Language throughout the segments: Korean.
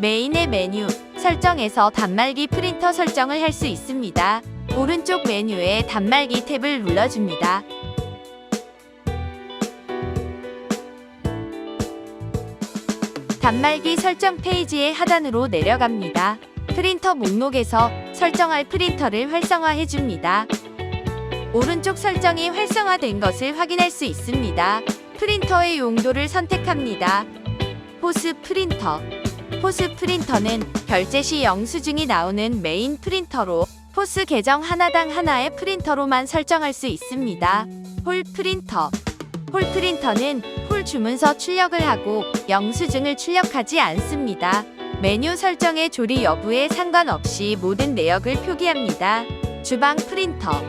메인의 메뉴 설정에서 단말기 프린터 설정을 할 수 있습니다. 오른쪽 메뉴에 단말기 탭을 눌러줍니다. 단말기 설정 페이지의 하단으로 내려갑니다. 프린터 목록에서 설정할 프린터를 활성화해 줍니다. 오른쪽 설정이 활성화된 것을 확인할 수 있습니다. 프린터의 용도를 선택합니다. 포스 프린터. 포스 프린터는 결제 시 영수증이 나오는 메인 프린터로 포스 계정 하나당 하나의 프린터로만 설정할 수 있습니다. 홀 프린터. 홀 프린터는 홀 주문서 출력을 하고 영수증을 출력하지 않습니다. 메뉴 설정의 조리 여부에 상관없이 모든 내역을 표기합니다. 주방 프린터.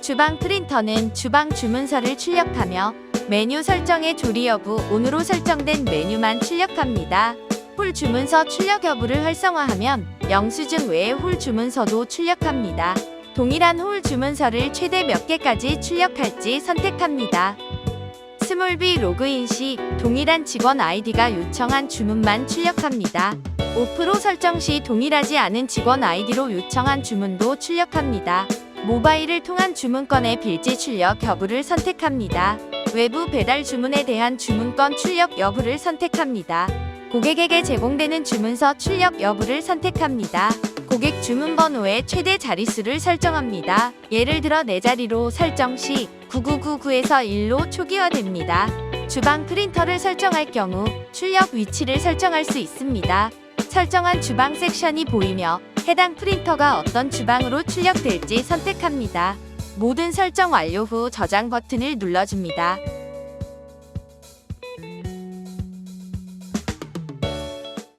주방 프린터는 주방 주문서를 출력하며 메뉴 설정의 조리 여부 온으로 설정된 메뉴만 출력합니다. 홀 주문서 출력 여부를 활성화하면 영수증 외의 홀 주문서도 출력합니다. 동일한 홀 주문서를 최대 몇 개까지 출력할지 선택합니다. 스몰비 로그인 시 동일한 직원 아이디가 요청한 주문만 출력합니다. 오프로 설정 시 동일하지 않은 직원 아이디로 요청한 주문도 출력합니다. 모바일을 통한 주문건의 빌지 출력 여부를 선택합니다. 외부 배달 주문에 대한 주문건 출력 여부를 선택합니다. 고객에게 제공되는 주문서 출력 여부를 선택합니다. 고객 주문 번호의 최대 자릿수를 설정합니다. 예를 들어 4자리로 설정 시 9999에서 1로 초기화됩니다. 주방 프린터를 설정할 경우 출력 위치를 설정할 수 있습니다. 설정한 주방 섹션이 보이며 해당 프린터가 어떤 주방으로 출력될지 선택합니다. 모든 설정 완료 후 저장 버튼을 눌러줍니다.